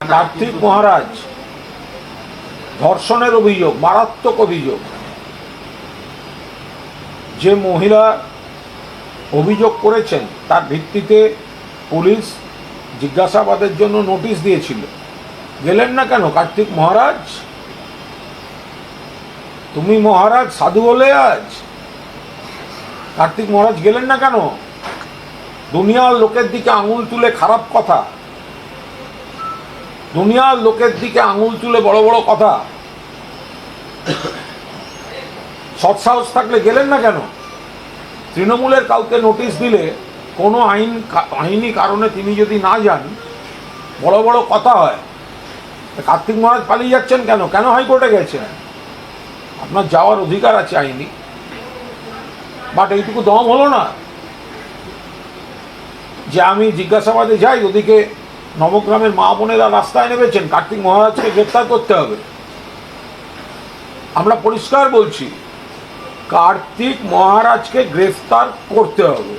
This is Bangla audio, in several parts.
কার্তিক মহারাজ, ধর্ষণের অভিযোগ, মারাত্মক অভিযোগ। যে মহিলা অভিযোগ করেছেন, তার ভিত্তিতে পুলিশ জিজ্ঞাসাবাদের জন্য নোটিশ দিয়েছিল। গেলেন না কেন, কার্তিক মহারাজ? তুমি মহারাজ সাধু হলে আজ? কার্তিক মহারাজ গেলেন না কেন? দুনিয়ার লোকের দিকে আঙুল তুলে খারাপ কথা। দুনিয়ার লোকের দিকে আঙুল তুলে বড় বড় কথা। সৎসাহস থাকলে গেলেন না কেন? তৃণমূলের কাউকে নোটিশ দিলে কোনো আইন আইনি কারণে তিনি যদি না যান, বড় বড় কথা হয়। কার্তিক মহারাজ পালিয়ে যাচ্ছেন কেন? কেন হাইকোর্টে গেছেন? আপনার যাওয়ার অধিকার আছে আইনি। বাট এইটুকু দম হলো না। যে আমি জিজ্ঞাসাবাদে যাই, ওদিকে নবগ্রামের মা বোনেরা রাস্তায় নেমেছেন। কার্তিক মহারাজকে গ্রেপ্তার করতে হবে। আমরা পরিষ্কার বলছি, কার্তিক মহারাজকে গ্রেফতার করতে হবে।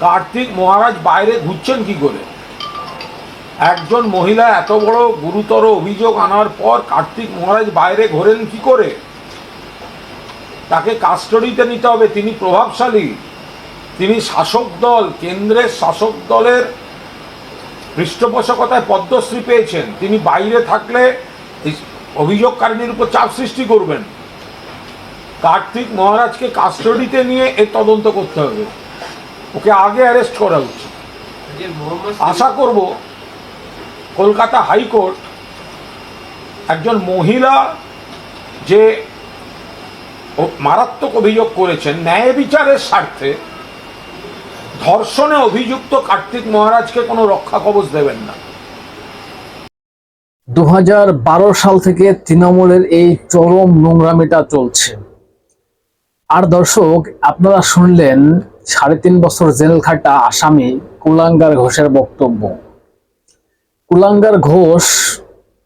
কার্তিক মহারাজ বাইরে ঘুরছেন কি করে? একজন মহিলা এত বড় গুরুতর অভিযোগ আনার পর কার্তিক মহারাজ বাইরে ঘোরেন কি করে? তাকে কাস্টডিতে নিতে হবে। তিনি প্রভাবশালী। তিনি শাসক দল, কেন্দ্রের শাসক দলের পৃষ্ঠপোষকতায় পদ্মশ্রী পেয়েছেন। তিনি বাইরে থাকলে এই অভিযোগকারিনীর উপর চাপ সৃষ্টি করবেন। কার্তিক মহারাজকে কাস্টডিতে নিয়ে এর তদন্ত করতে হবে। ওকে আগে অ্যারেস্ট করা উচিত। আশা করব কলকাতা হাইকোর্ট একজন মহিলা যে মারাত্মক অভিযোগ করেছেন ন্যায় বিচারের স্বার্থে ধর্ষণে অভিযুক্ত কার্তিক মহারাজকে কোনো রক্ষা কবচ দেবেন না। দুহাজার বারো সাল থেকে তৃণমূলের এই চরম নোংরামিটা চলছে। আর দর্শক, আপনারা শুনলেন সাড়ে তিন বছর জেল খাটা আসামি কুলাঙ্গার ঘোষের বক্তব্য। কুলাঙ্গার ঘোষ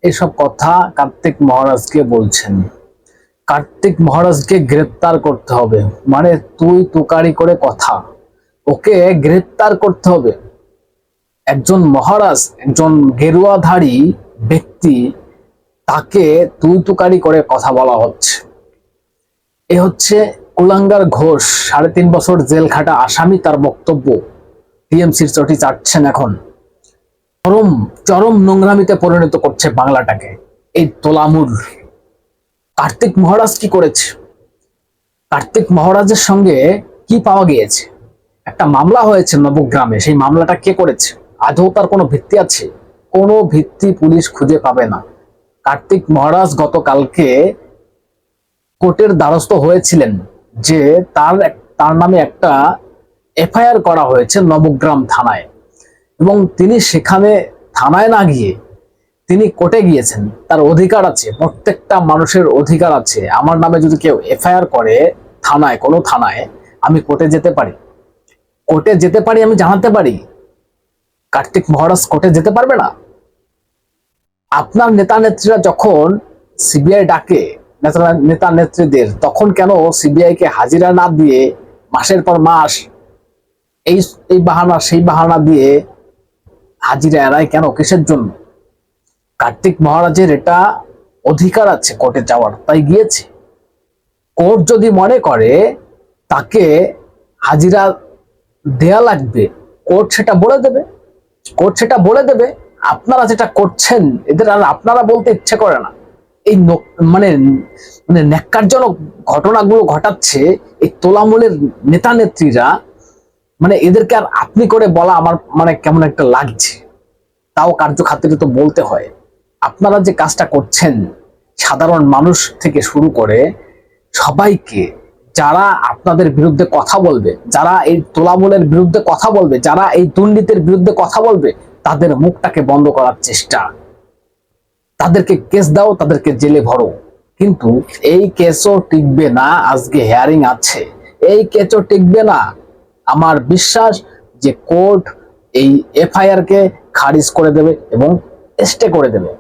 এসব কথা কার্তিক মহারাজকে বলছেন। কার্তিক মহারাজকে গ্রেপ্তার করতে হবে। মানে তুই তুকারি করে কথা। ওকে গ্রেপ্তার করতে হবে। একজন মহারাজ, একজন গেরুয়াধারী ব্যক্তি তাকে তুই করে কথা বলা হচ্ছে। এ হচ্ছে কুলাঙ্গার ঘোষ, সাড়ে তিন বছর জেল খাটা আসামি, তার বক্তব্য। টিএমসির চটি চাটছেন এখন। চরম চরম নোংরামিতে পরিণত করছে বাংলাটাকে, এই তোলামুল কার্তিক মহারাজ কি করেছে? কার্তিক মহারাজের সঙ্গে কি পাওয়া গিয়েছে? একটা মামলা হয়েছে নবগ্রামে, সেই মামলাটা কে করেছে? আদৌ তার কোনো ভিত্তি আছে? কোনো ভিত্তি পুলিশ খুঁজে পাবে না। কার্তিক মহারাজ গতকালকে কোর্টের দ্বারস্থ হয়েছিলেন যে তার তার নামে একটা এফআইআর করা হয়েছে নবগ্রাম থানায়। এবং তিনি সেখানে থানায় না গিয়ে তিনি কোর্টে গিয়েছেন। তার অধিকার আছে, প্রত্যেকটা মানুষের অধিকার আছে। আমার নামে যদি কেউ এফআইআর করে থানায়, কোনো থানায়, আমি কোর্টে যেতে পারি। কোর্টে যেতে পারি, আমি জানাতে পারি? কার্তিক মহারাজ কোর্টে যেতে পারবে না? আপনার নেতা নেত্রীরা যখন সিবিআই ডাকে, নেতা নেতা নেত্রীদের তখন কেন সিবিআই কে হাজিরা না দিয়ে মাসের পর মাস এই এই বাহানা, সেই বাহানা দিয়ে হাজিরা এড়ায় কেন? কিসের জন্য? কার্তিক মহারাজের এটা অধিকার আছে কোর্টে যাওয়ার, তাই গিয়েছে। কোর্ট যদি মনে করে, তাকে হাজিরা দেয়া লাগবে, কোর্ট সেটা বলে দেবে। কোর্ট সেটা বলে দেবে, আপনারা যেটা করছেন, এদের আর আপনারা বলতে ইচ্ছে করে না। এই মানে মানে ন্যাক্কারজনক ঘটনাগুলো ঘটাচ্ছে এই তোলামূলের নেতা নেত্রীরা মানে এদেরকে আর আপনি করে বলা আমার মানে কেমন একটা লাগছে। তাও কার্যখাতিরে তো বলতে হয়। আপনারা যে কাজটা করছেন, সাধারণ মানুষ থেকে শুরু করে সবাইকে যারা আপনাদের বিরুদ্ধে কথা বলবে, যারা এই তোলামূলের বিরুদ্ধে কথা বলবে, যারা এই দুর্নীতির বিরুদ্ধে কথা বলবে, তাদের মুখটাকে বন্ধ করার চেষ্টা। তাদেরকে কেস দাও, তাদেরকে জেলে ভরো। কিন্তু এই কেসও টিকবে না, আজকে হেয়ারিং আছে। এই কেসও টিকবে না। আমার বিশ্বাস যে কোর্ট এই এফআইআর কে খারিজ করে দেবে এবং স্টে করে দেবে।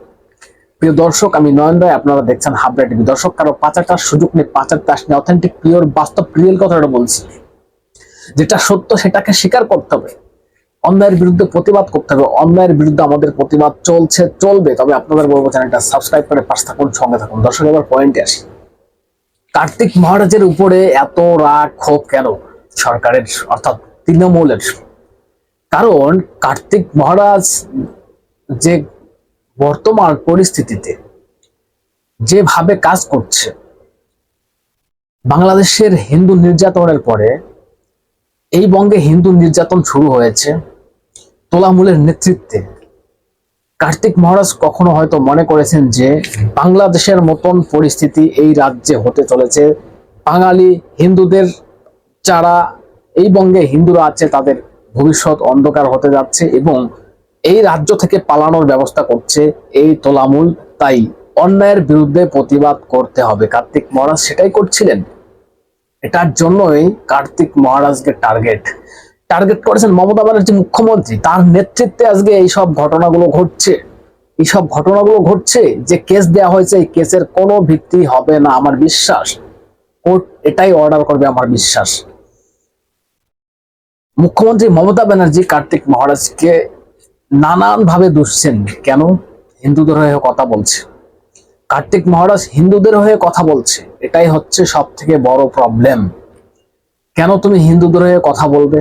প্রিয় দর্শক, আমি নয়ন রায় আপনারা দেখছেন হাবড়া টিভি। দর্শক, কারও পাচারটার সুযোগ নেই, পাচারটা আসলে অথেন্টিক পিওর বাস্তব রিয়েল কথাটা বলছি। যেটা সত্য, সেটাকে স্বীকার করতে হবে। অন্যায়ের বিরুদ্ধে প্রতিবাদ করতে হবে। অন্যায়ের বিরুদ্ধে আমাদের প্রতিবাদ চলছে, চলবে। তবে আপনাদের বলব, চ্যানেলটা সাবস্ক্রাইব করে পাশে থাকুন, সঙ্গে থাকুন। দর্শক, এবার পয়েন্টে আসি। কার্তিক মহারাজের উপরে এত রাগ, ক্ষোভ কেন? সরকারের, অর্থাৎ তৃণমূলের। কারণ কার্তিক মহারাজ যে বর্তমান পরিস্থিতিতে যেভাবে কাজ করছে, বাংলাদেশের হিন্দু নির্যাতনের পরে এই বঙ্গে হিন্দু নির্যাতন শুরু হয়েছে। তোলামূলের নেতৃত্বে কার্তিক মহারাজ কখনো হয়তো মনে করেছেন যে বাংলাদেশের মতন পরিস্থিতি এই রাজ্যে হতে চলেছে। বাঙালি হিন্দুদের যারা এই বঙ্গে হিন্দুরা আছে, তাদের ভবিষ্যৎ অন্ধকার হতে যাচ্ছে এবং এই রাজ্য থেকে পালানোর ব্যবস্থা করছে এই তোলামূল। তাই অন্যায়ের বিরুদ্ধে প্রতিবাদ করতে হবে। কার্তিক মহারাজ সেটাই করছিলেন। এটার জন্যই কার্তিক মহারাজকে টার্গেট। টার্গেট করেছেন মমতা ব্যানার্জি মুখ্যমন্ত্রী। তার নেতৃত্বে আজকে এই সব ঘটনাগুলো ঘটছে। এই সব ঘটনাগুলো ঘটছে যে কেস দেওয়া হয়েছে, এই কেসের কোনো ভিত্তি হবে না, আমার বিশ্বাস। কোর্ট এটাই অর্ডার করবে, আমার বিশ্বাস। মুখ্যমন্ত্রী মমতা ব্যানার্জি কার্তিক মহারাজকে নানান ভাবে দুষছেন কেন? হিন্দুদের হয়ে কথা বলছে। কার্তিক মহারাজ হিন্দুদের হয়ে কথা বলছে। এটাই হচ্ছে সব থেকে বড় প্রবলেম কেন তুমি হিন্দুদের হয়ে কথা বলবে?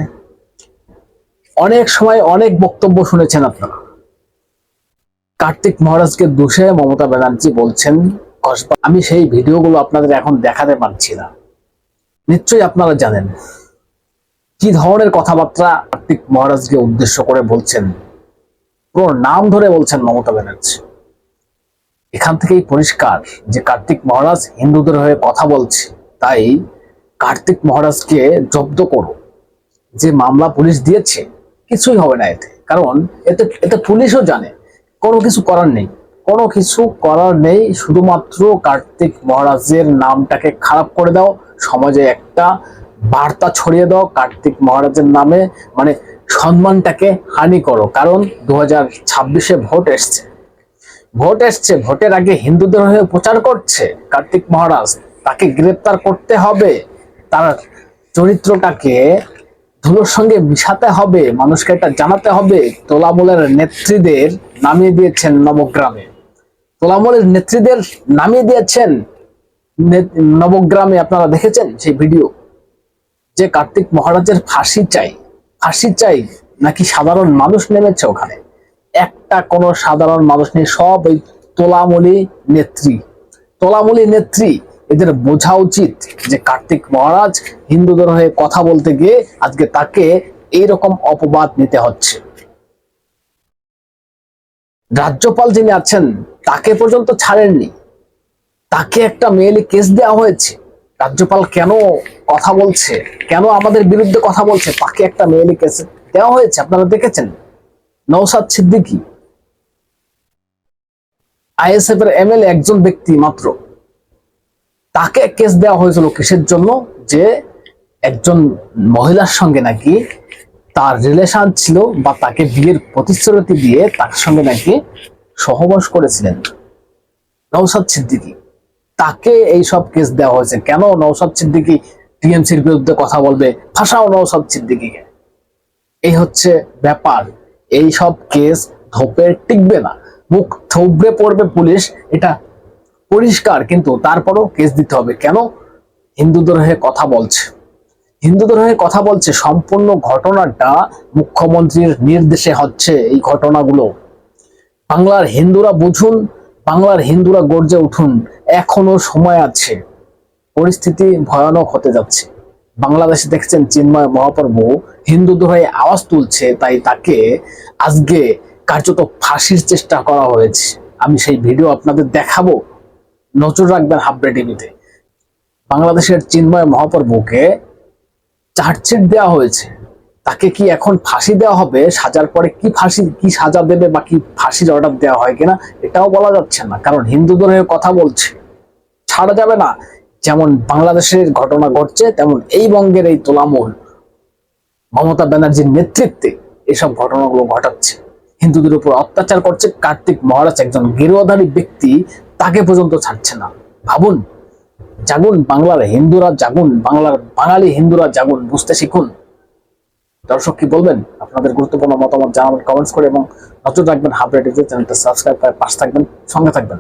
অনেক সময় অনেক বক্তব্য শুনেছেন আপনারা। কার্তিক মহারাজকে দোষে মমতা ব্যানার্জি বলছেন আমি সেই ভিডিওগুলো আপনাদের এখন দেখাতে পারছি না। নিশ্চয়ই আপনারা জানেন। কি ধরনের কথাবার্তা কার্তিক মহারাজকে উদ্দেশ্য করে বলছেন? পুরো নাম ধরে বলছেন মমতা ব্যানার্জি। এখান থেকেই পরিষ্কার যে কার্তিক মহারাজ হিন্দুদের হয়ে কথা বলছে, তাই কার্তিক মহারাজকে জব্দ করো। যে মামলা পুলিশ দিয়েছে, কিছুই হবে না এতে। কারণ এতে এতে পুলিশও জানে, কোনো কিছু করার নেই। কোনো কিছু করার নেই, শুধুমাত্র কার্তিক মহারাজের নামটাকে খারাপ করে দাও, সমাজে একটা বার্তা ছড়িয়ে দাও, কার্তিক মহারাজের নামে। মানে সম্মানটাকে হানি করো, কারণ দু হাজার ছাব্বিশে ভোট এসছে। ভোট এসছে, ভোটের আগে হিন্দুদের হয়ে প্রচার করছে কার্তিক মহারাজ, তাকে গ্রেপ্তার করতে হবে, তার চরিত্রটাকে ধুলোর সঙ্গে মিশাতে হবে, মানুষকে এটা জানাতে হবে। তোলামূলের নেত্রীদের নামিয়ে দিয়েছেন নবগ্রামে। তোলামূলের নেত্রীদের নামিয়ে দিয়েছেন নবগ্রামে, আপনারা দেখেছেন সেই ভিডিও যে কার্তিক মহারাজের ফাঁসি চাই ফাঁসি চাই নাকি সাধারণ মানুষ নেমেছে ওখানে? একটা কোনো সাধারণ মানুষ নেই, সব ওই তোলামলি নেত্রী। তোলামলি নেত্রী, এদের বোঝা উচিত যে কার্তিক মহারাজ হিন্দুদের হয়ে কথা বলতে গিয়ে আজকে তাকে এইরকম অপবাদ নিতে হচ্ছে। রাজ্যপাল যিনি আছেন, তাকে পর্যন্ত ছাড়েননি। তাকে একটা মেয়েলি কেস দেওয়া হয়েছে। রাজ্যপাল কেন কথা বলছে? কেন আমাদের বিরুদ্ধে কথা বলছে? তাকে একটা মেয়েলি কেস দেওয়া হয়েছে, আপনারা দেখেছেন? নৌসাদ সিদ্দিকী। আইএসএফ এর এমএলএ একজন ব্যক্তি মাত্র। তাকে কেস দেওয়া হয়েছিল কিসের জন্য? যে একজন মহিলার সঙ্গে নাকি তার রিলেশন ছিল বা তাকে বিয়ের প্রতিশ্রুতি দিয়ে তার সঙ্গে নাকি সহবাস করেছিলেন। নৌসাদ সিদ্দিকী। তাকে এই সব কেস দেওয়া হয়েছে। কেন নৌসাদ সিদ্দিকী টিএমসির বিরুদ্ধে কথা বলবে? ফাঁসাও নৌসাদ সিদ্দিকীকে। এই হচ্ছে ব্যাপার। এই সব কেস ধোপে টিকবে না। মুখ থবড়ে পড়বে পুলিশ, এটা পরিষ্কার, কিন্তু তারপরও কেস দিতে হবে। কেন? হিন্দুদের হয়ে কথা বলছে। হিন্দুদের হয়ে কথা বলছে, সম্পূর্ণ ঘটনাটা মুখ্যমন্ত্রীর নির্দেশে হচ্ছে এই ঘটনাগুলো। বাংলার হিন্দুরা বুঝুন বাংলার হিন্দুরা গর্জে উঠুন, এখনও সময় আছে। পরিস্থিতি ভয়ানক হতে যাচ্ছে। বাংলাদেশে দেখছেন চিন্ময় মহাপ্রভু হিন্দুদের হয়ে আওয়াজ তুলছে, তাই তাকে আজকে কার্যত ফাঁসির চেষ্টা করা হয়েছে। আমি সেই ভিডিও আপনাদের দেখাবো। নজর রাখবেন হাবড়ে টিভিতে। বাংলাদেশের চিন্ময় মহাপ্রভুকে চার্জশিট দেওয়া হয়েছে। তাকে কি এখন ফাঁসি দেওয়া হবে? সাজার পরে কি ফাঁসি, কি সাজা দেবে বা কি ফাঁসির অর্ডার দেওয়া হয় কিনা, এটাও বলা যাচ্ছে না। কারণ হিন্দুদের হয়ে কথা বলছে। ছাড়া যাবে না। যেমন বাংলাদেশের ঘটনা ঘটছে, তেমন এই বঙ্গের এই তোলামূল। মমতা ব্যানার্জির নেতৃত্বে এসব ঘটনাগুলো ঘটাচ্ছে। হিন্দুদের উপর অত্যাচার করছে কার্তিক মহারাজ, একজন গেরুয়াধারী ব্যক্তি। তাকে পর্যন্ত ছাড়ছে না। ভাবুন, জাগুন বাংলার হিন্দুরা জাগুন, বাংলার বাঙালি হিন্দুরা জাগুন, বুঝতে শিখুন। দর্শক কি বলবেন? আপনাদের গুরুত্বপূর্ণ মতামত জানাবেন কমেন্টস করে এবং নজর রাখবেন হাবরেট চ্যানেলটা সাবস্ক্রাইব করে পাশে থাকবেন, সঙ্গে থাকবেন।